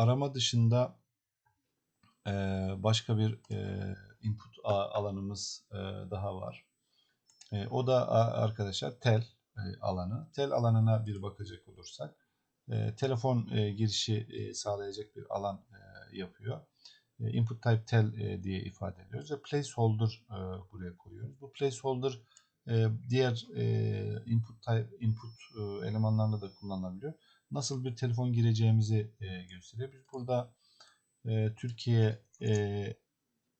arama dışında e, başka bir e, input alanımız e, daha var. E, o da arkadaşlar tel e, alanı. Tel alanına bir bakacak olursak e, telefon e, girişi e, sağlayacak bir alan e, yapıyor. E, input type tel e, diye ifade ediyoruz ve placeholder e, buraya koyuyoruz. Bu placeholder e, diğer e, input type input e, elemanlarında da kullanılabiliyor. Nasıl bir telefon gireceğimizi e, gösteriyor. Biz burada e, Türkiye e,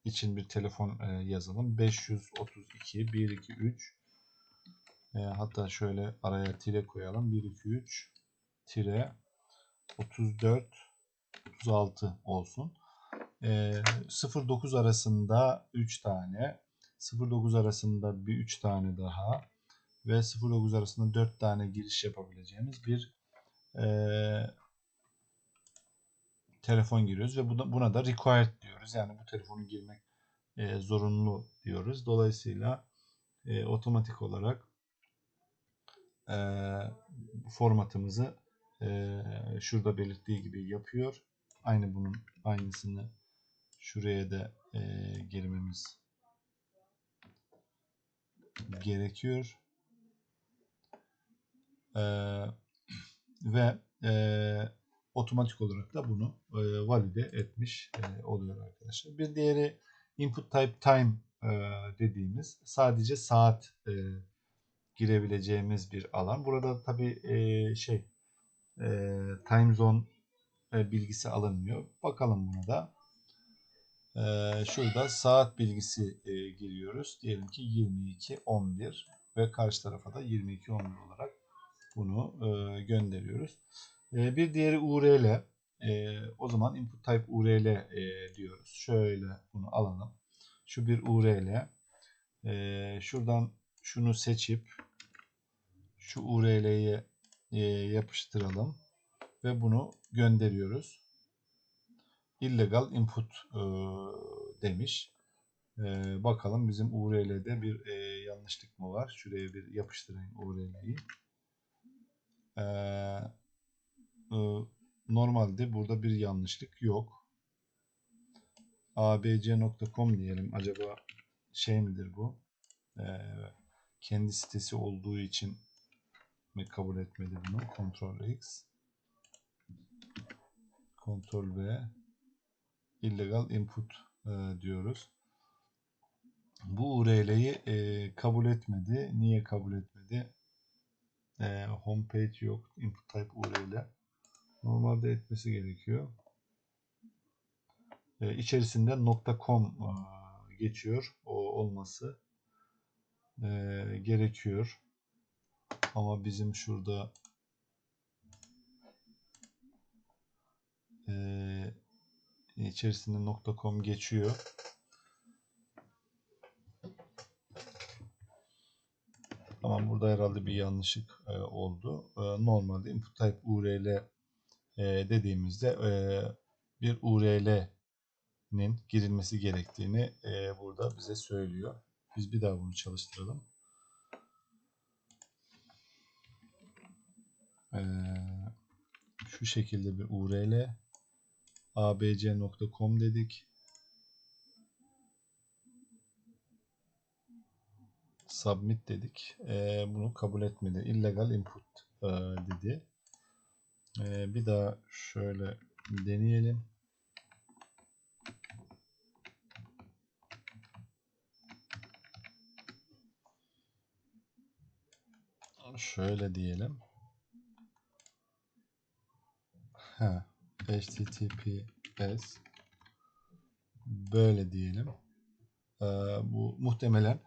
için bir telefon e, yazalım. 532 123 e, hatta şöyle araya tire koyalım. 123 tire 34 36 olsun. E, 09 arasında 3 tane 09 arasında bir 3 tane daha ve 09 arasında 4 tane giriş yapabileceğimiz bir e, telefon giriyoruz ve buna, buna da required diyoruz. Yani bu telefonu girmek e, zorunlu diyoruz. Dolayısıyla e, otomatik olarak e, formatımızı e, şurada belirttiği gibi yapıyor. Aynı bunun aynısını şuraya da e, girmemiz gerekiyor. E, ve e, otomatik olarak da bunu e, valide etmiş e, oluyor arkadaşlar. Bir diğeri input type time e, dediğimiz sadece saat e, girebileceğimiz bir alan. Burada tabi e, şey e, time zone e, bilgisi alınmıyor. Bakalım buna da. E, şurada saat bilgisi e, giriyoruz. Diyelim ki 22.11 ve karşı tarafa da 22.11 olarak bunu e, gönderiyoruz. E, bir diğeri URL. E, o zaman input type URL e, diyoruz. Şöyle bunu alalım. Şu bir URL. E, şuradan şunu seçip şu URL'ye e, yapıştıralım ve bunu gönderiyoruz. Illegal input e, demiş. E, bakalım bizim URL'de bir e, yanlışlık mı var? Şuraya bir yapıştırayım URL'yi. E, e, normalde burada bir yanlışlık yok. abc.com diyelim. Acaba şey midir bu? E, kendi sitesi olduğu için mi kabul etmedi bunu? Ctrl X Ctrl V illegal input e, diyoruz. Bu URL'yi e, kabul etmedi. Niye kabul etmedi? E, homepage yok. Input type URL. Normalde etmesi gerekiyor. E, içerisinde .com e, geçiyor. O olması e, gerekiyor. Ama bizim şurada e, içerisinde .com geçiyor. Ama burada herhalde bir yanlışlık e, oldu. E, normalde input type URL e, dediğimizde e, bir URL'nin girilmesi gerektiğini e, burada bize söylüyor. Biz bir daha bunu çalıştıralım. Ee, şu şekilde bir URL abc.com dedik. Submit dedik. Ee, bunu kabul etmedi. Illegal input e, dedi. Ee, bir daha şöyle deneyelim. Şöyle diyelim. Ha, HTTPS böyle diyelim. Ee, bu muhtemelen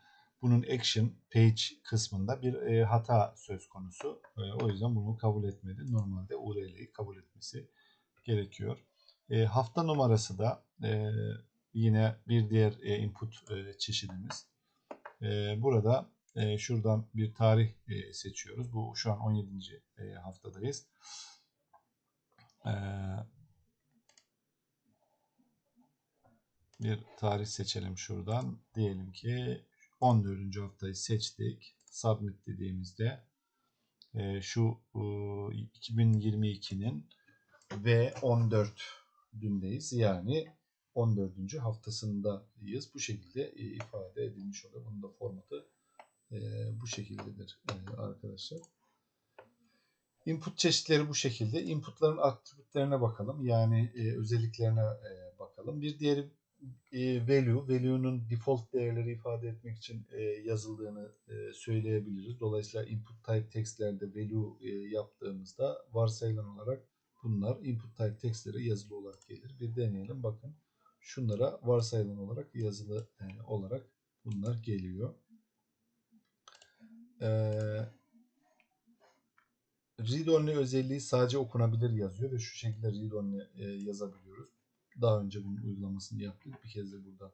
bunun action page kısmında bir e, hata söz konusu. E, o yüzden bunu kabul etmedi. Normalde URL'yi kabul etmesi gerekiyor. E, hafta numarası da e, yine bir diğer e, input e, çeşidimiz. E, burada e, şuradan bir tarih e, seçiyoruz. Bu şu an 17. E, haftadayız. Ee, bir tarih seçelim şuradan. Diyelim ki 14. haftayı seçtik. Submit dediğimizde e, şu 2022'nin V14 dündeyiz. Yani 14. haftasındayız. Bu şekilde e, ifade edilmiş oluyor. Bunun da formatı e, bu şekildedir e, arkadaşlar. Input çeşitleri bu şekilde. Inputların attribütlerine bakalım. Yani e, özelliklerine e, bakalım. Bir diğeri e, value. Value'nun default değerleri ifade etmek için e, yazıldığını e, söyleyebiliriz. Dolayısıyla input type textlerde value e, yaptığımızda varsayılan olarak bunlar input type textleri yazılı olarak gelir. Bir deneyelim. Bakın şunlara varsayılan olarak yazılı olarak bunlar geliyor. Read-only özelliği sadece okunabilir yazıyor ve şu şekilde read-only yazabiliyoruz. Daha önce bunun uygulamasını yaptık. Bir kez de burada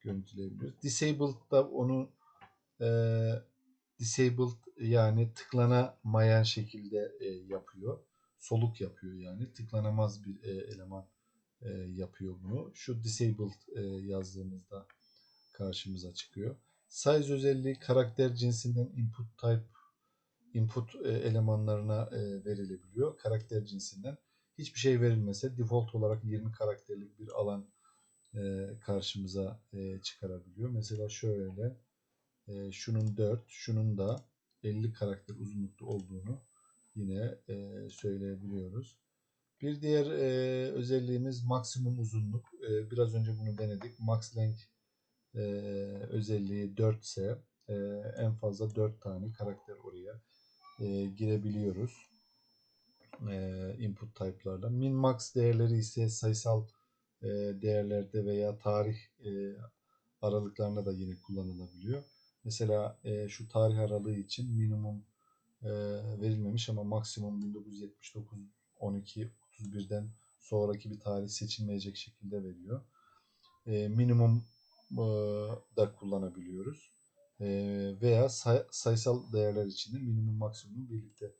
görüntüleyebiliyoruz. Disabled da onu e, disabled yani tıklanamayan şekilde e, yapıyor. Soluk yapıyor yani. Tıklanamaz bir e, eleman e, yapıyor bunu. Şu disabled e, yazdığımızda karşımıza çıkıyor. Size özelliği karakter cinsinden input type input e, elemanlarına e, verilebiliyor. Karakter cinsinden. Hiçbir şey verilmese default olarak 20 karakterlik bir alan e, karşımıza çıkarabiliyor. Mesela şöyle şunun 4, şunun da 50 karakter uzunlukta olduğunu yine söyleyebiliyoruz. Bir diğer özelliğimiz maksimum uzunluk. biraz önce bunu denedik. Max length özelliği 4 ise en fazla 4 tane karakter oraya e, girebiliyoruz. E, input type'larda. Min max değerleri ise sayısal e, değerlerde veya tarih e, aralıklarında da yine kullanılabiliyor. Mesela e, şu tarih aralığı için minimum e, verilmemiş ama maksimum 1979 12 31'den sonraki bir tarih seçilmeyecek şekilde veriyor. E, minimum e, da kullanabiliyoruz. Ee, veya say sayısal değerler için de minimum maksimum birlikte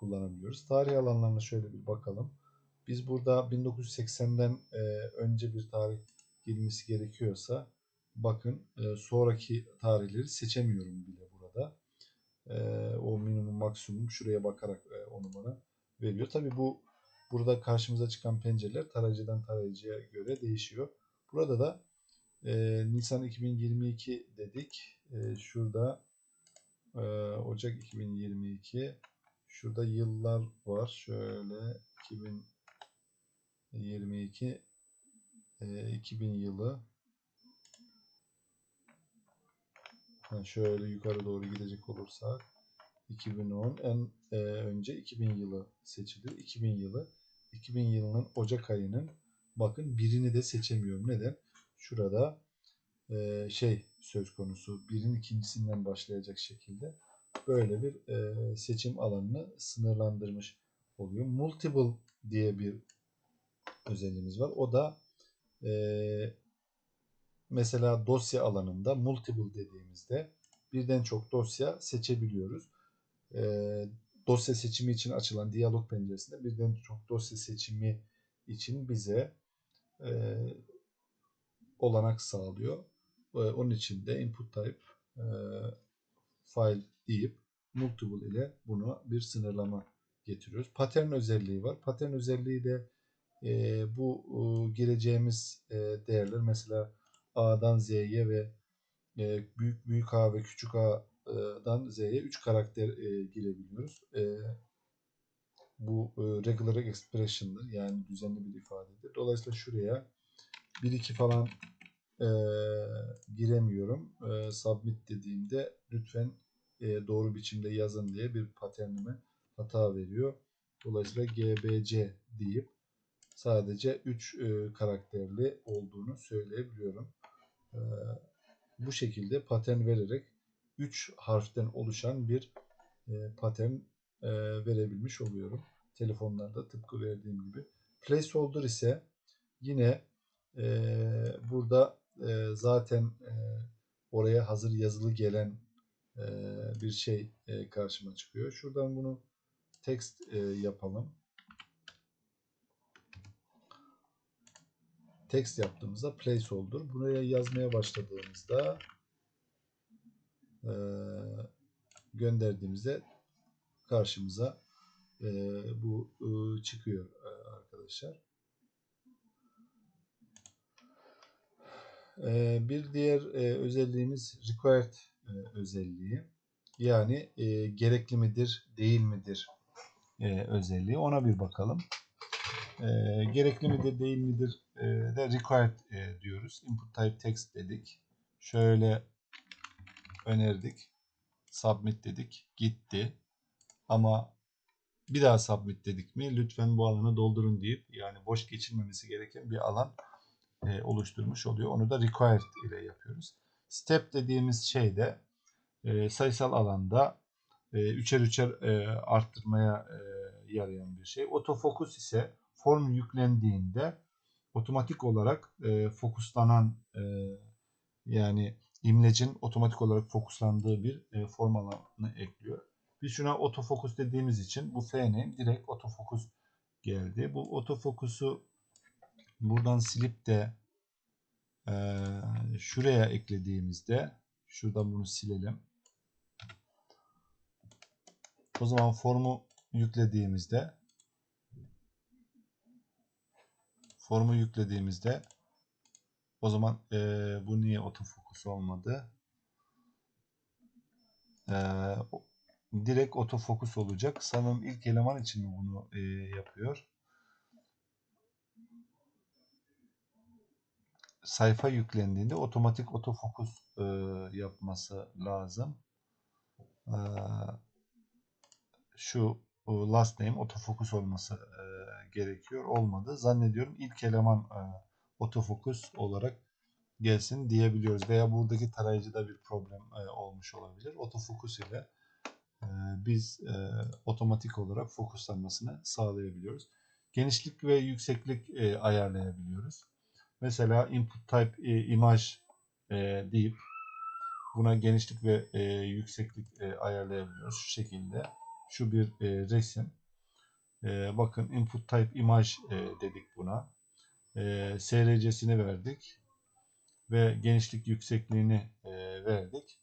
kullanabiliyoruz. Tarih alanlarına şöyle bir bakalım. Biz burada 1980'den e, önce bir tarih girmesi gerekiyorsa bakın e, sonraki tarihleri seçemiyorum bile burada. E, o minimum maksimum şuraya bakarak e, onu bana veriyor. Tabi bu burada karşımıza çıkan pencereler tarayıcıdan tarayıcıya göre değişiyor. Burada da e, Nisan 2022 dedik. E, şurada e, Ocak 2022. Şurada yıllar var. Şöyle 2022 e, 2000 yılı. Ha, şöyle yukarı doğru gidecek olursak 2010 en e, önce 2000 yılı seçilir. 2000 yılı 2000 yılının Ocak ayının bakın birini de seçemiyorum. Neden? şurada e, şey söz konusu birin ikincisinden başlayacak şekilde böyle bir e, seçim alanını sınırlandırmış oluyor. Multiple diye bir özelliğimiz var. O da e, mesela dosya alanında multiple dediğimizde birden çok dosya seçebiliyoruz. E, dosya seçimi için açılan diyalog penceresinde birden çok dosya seçimi için bize e, olanak sağlıyor. Onun için de input type e, file deyip multiple ile bunu bir sınırlama getiriyoruz. Pattern özelliği var. Pattern özelliği de e, bu e, gireceğimiz e, değerler mesela A'dan Z'ye ve e, büyük büyük A ve küçük A'dan Z'ye 3 karakter e, girebiliyoruz. E, bu e, regular expression'dır. Yani düzenli bir ifadedir. Dolayısıyla şuraya 1-2 falan e, giremiyorum. E, submit dediğimde lütfen e, doğru biçimde yazın diye bir paternime hata veriyor. Dolayısıyla gbc deyip sadece 3 e, karakterli olduğunu söyleyebiliyorum. E, bu şekilde patern vererek 3 harften oluşan bir e, patern e, verebilmiş oluyorum. Telefonlarda tıpkı verdiğim gibi. Placeholder ise yine e, burada e, zaten e, oraya hazır yazılı gelen e, bir şey e, karşıma çıkıyor. Şuradan bunu text e, yapalım. Text yaptığımızda placeholder. Buraya yazmaya başladığımızda gönderdiğimizde karşımıza bu çıkıyor arkadaşlar. Bir diğer özelliğimiz required e, özelliği. Yani e, gerekli midir, değil midir e, özelliği. Ona bir bakalım. E, gerekli midir, değil midir e, de required e, diyoruz. Input type text dedik. Şöyle önerdik. Submit dedik. Gitti. Ama bir daha submit dedik mi lütfen bu alanı doldurun deyip yani boş geçilmemesi gereken bir alan e, oluşturmuş oluyor. Onu da required ile yapıyoruz. Step dediğimiz şey de e, sayısal alanda e, üçer üçer e, arttırmaya e, yarayan bir şey. Otofokus ise form yüklendiğinde otomatik olarak e, fokuslanan e, yani imlecin otomatik olarak fokuslandığı bir e, form alanını ekliyor. Biz şuna otofokus dediğimiz için bu F'nin direkt otofokus geldi. Bu otofokusu buradan silip de e, şuraya eklediğimizde şuradan bunu silelim. O zaman formu yüklediğimizde formu yüklediğimizde o zaman e, bu niye otofokus olmadı? E, direkt otofokus olacak. Sanırım ilk eleman için bunu e, yapıyor? Sayfa yüklendiğinde otomatik otofokus e, yapması lazım. E, şu e, last name otofokus olması e, gerekiyor. Olmadı. Zannediyorum ilk eleman e, otofokus olarak gelsin diyebiliyoruz. Veya buradaki tarayıcıda bir problem e, olmuş olabilir. Otofokus ile e, biz e, otomatik olarak fokuslanmasını sağlayabiliyoruz. Genişlik ve yükseklik e, ayarlayabiliyoruz. Mesela input type e, image e, deyip buna genişlik ve e, yükseklik e, ayarlayabiliyoruz. Şu şekilde. Şu bir e, resim. E, bakın input type image e, dedik buna. E, SRC'sini verdik. Ve genişlik yüksekliğini e, verdik.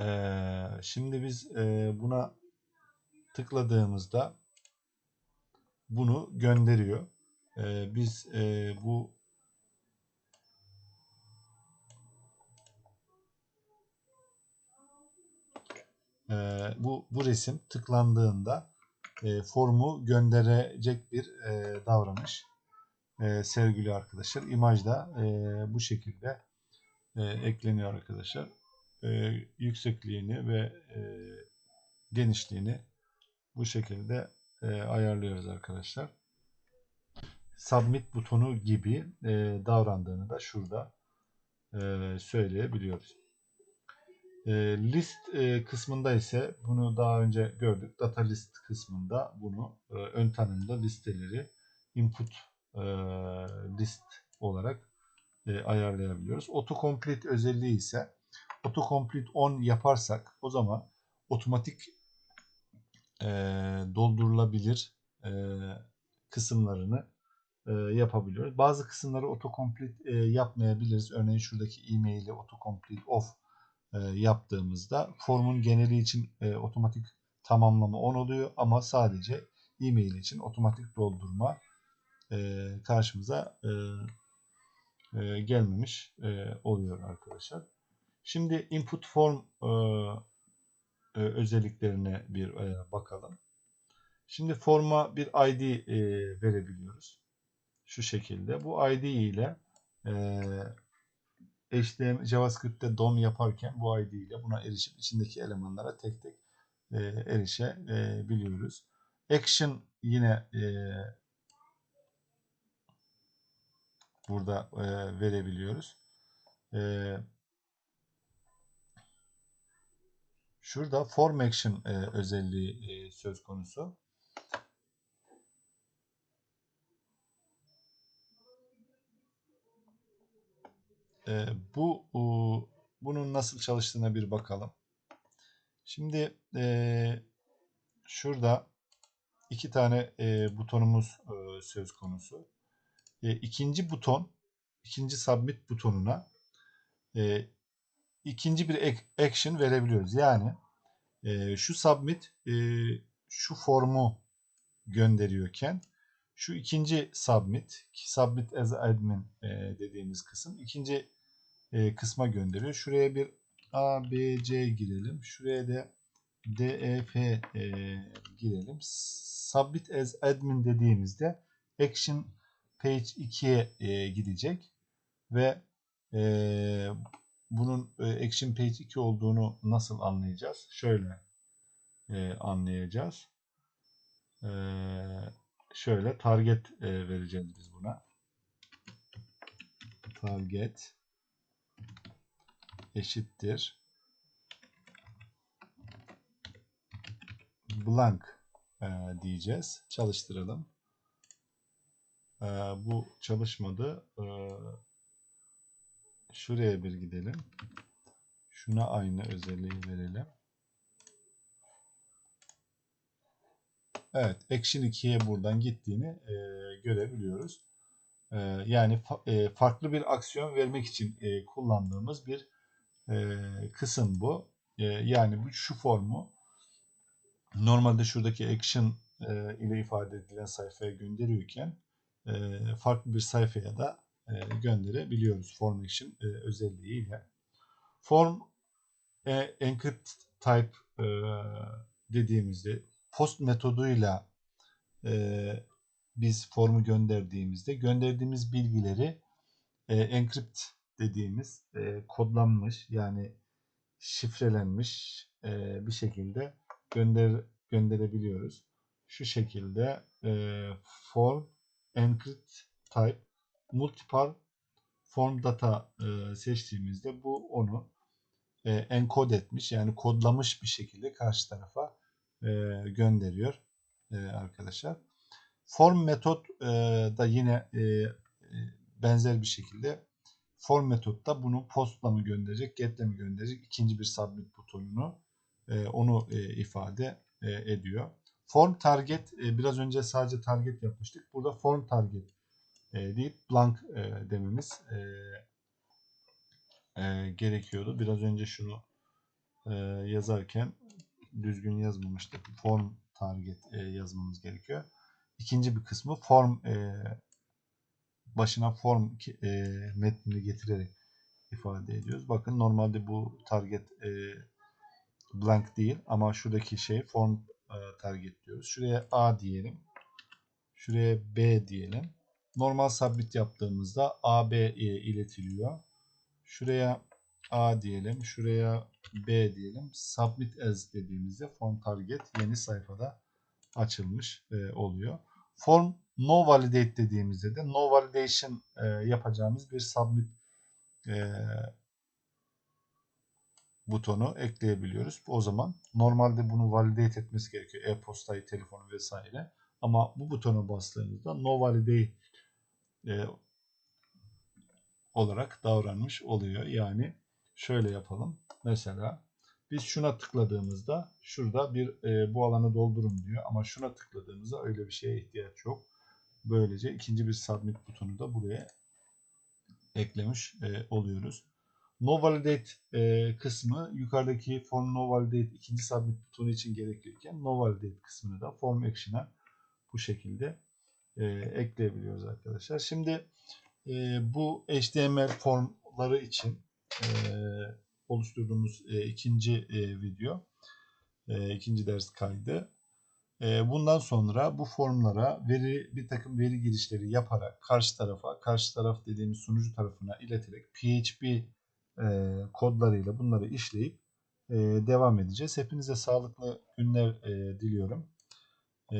E, şimdi biz e, buna tıkladığımızda bunu gönderiyor. E, biz e, bu e, bu bu resim tıklandığında e, formu gönderecek bir e, davranış e, sevgili arkadaşlar. İmaj da e, bu şekilde e, ekleniyor arkadaşlar. E, yüksekliğini ve e, genişliğini bu şekilde e, ayarlıyoruz arkadaşlar. Submit butonu gibi e, davrandığını da şurada e, söyleyebiliyoruz. E, list e, kısmında ise bunu daha önce gördük. Data list kısmında bunu e, ön tanımda listeleri input e, list olarak e, ayarlayabiliyoruz. Autocomplete özelliği ise autocomplete on yaparsak o zaman otomatik e, doldurulabilir e, kısımlarını e, yapabiliyoruz. Bazı kısımları autocomplete e, yapmayabiliriz. Örneğin şuradaki e-mail'i autocomplete off e, yaptığımızda formun geneli için e, otomatik tamamlama on oluyor ama sadece e-mail için otomatik doldurma e, karşımıza e, e, gelmemiş e, oluyor arkadaşlar. Şimdi input form e, e, özelliklerine bir e, bakalım. Şimdi forma bir ID e, verebiliyoruz. Şu şekilde. Bu ID ile e, HTML, JavaScript'te DOM yaparken bu ID ile buna erişip içindeki elemanlara tek tek e, erişebiliyoruz. Action yine e, burada e, verebiliyoruz. E, şurada form action e, özelliği e, söz konusu. E, bu e, bunun nasıl çalıştığına bir bakalım. Şimdi e, şurada iki tane e, butonumuz e, söz konusu. E, ikinci buton, ikinci submit butonuna e, ikinci bir action verebiliyoruz. Yani e, şu submit e, şu formu gönderiyorken Şu ikinci submit, submit as admin e, dediğimiz kısım ikinci e, kısma gönderiyor. Şuraya bir A, B, C girelim. Şuraya da D, E, F e, girelim. Submit as admin dediğimizde action page 2'ye e, gidecek ve e, bunun e, action page 2 olduğunu nasıl anlayacağız? Şöyle e, anlayacağız. E, şöyle target e, vereceğiz biz buna. Target eşittir blank e, diyeceğiz. Çalıştıralım. E, bu çalışmadı. E, şuraya bir gidelim. Şuna aynı özelliği verelim. Evet, Action 2'ye buradan gittiğini e, görebiliyoruz. E, yani fa, e, farklı bir aksiyon vermek için e, kullandığımız bir e, kısım bu. E, yani bu şu formu normalde şuradaki action e, ile ifade edilen sayfaya gönderiyorken e, farklı bir sayfaya da e, gönderebiliyoruz form action e, özelliğiyle. Form e, encrypt type e, dediğimizde post metoduyla e, biz formu gönderdiğimizde gönderdiğimiz bilgileri e, encrypt dediğimiz e, kodlanmış yani şifrelenmiş e, bir şekilde gönder gönderebiliyoruz. Şu şekilde e, form encrypt type multipar form data e, seçtiğimizde bu onu e, enkod etmiş yani kodlamış bir şekilde karşı tarafa e, gönderiyor e, arkadaşlar. Form metot e, da yine e, e, benzer bir şekilde form metotta bunu postla mı gönderecek, get'le mi gönderecek ikinci bir submit butonunu e, onu e, ifade e, ediyor. Form target e, biraz önce sadece target yapmıştık. Burada form target e, deyip blank e, dememiz e, e, gerekiyordu. Biraz önce şunu e, yazarken düzgün yazmamıştık. Form target e, yazmamız gerekiyor. İkinci bir kısmı form e, başına form e, metnini getirerek ifade ediyoruz. Bakın normalde bu target e, blank değil ama şuradaki şey form e, target diyoruz. Şuraya A diyelim. Şuraya B diyelim. Normal submit yaptığımızda AB iletiliyor. Şuraya A diyelim. Şuraya B diyelim. Submit as dediğimizde form target yeni sayfada açılmış e, oluyor. Form no validate dediğimizde de no validation e, yapacağımız bir submit e, butonu ekleyebiliyoruz. O zaman normalde bunu validate etmesi gerekiyor. E-postayı, telefonu vesaire. Ama bu butona bastığımızda no validate e, olarak davranmış oluyor. Yani şöyle yapalım. Mesela biz şuna tıkladığımızda şurada bir e, bu alanı doldurun diyor. Ama şuna tıkladığımızda öyle bir şeye ihtiyaç yok. Böylece ikinci bir submit butonu da buraya eklemiş e, oluyoruz. No validate e, kısmı yukarıdaki form no validate ikinci submit butonu için gerekliyken no validate kısmını da form action'a bu şekilde e, ekleyebiliyoruz arkadaşlar. Şimdi e, bu HTML formları için e, oluşturduğumuz e, ikinci e, video, ikinci ders kaydı. Bundan sonra bu formlara veri bir takım veri girişleri yaparak karşı tarafa, karşı taraf dediğimiz sunucu tarafına ileterek PHP kodlarıyla bunları işleyip devam edeceğiz. Hepinize sağlıklı günler diliyorum. E,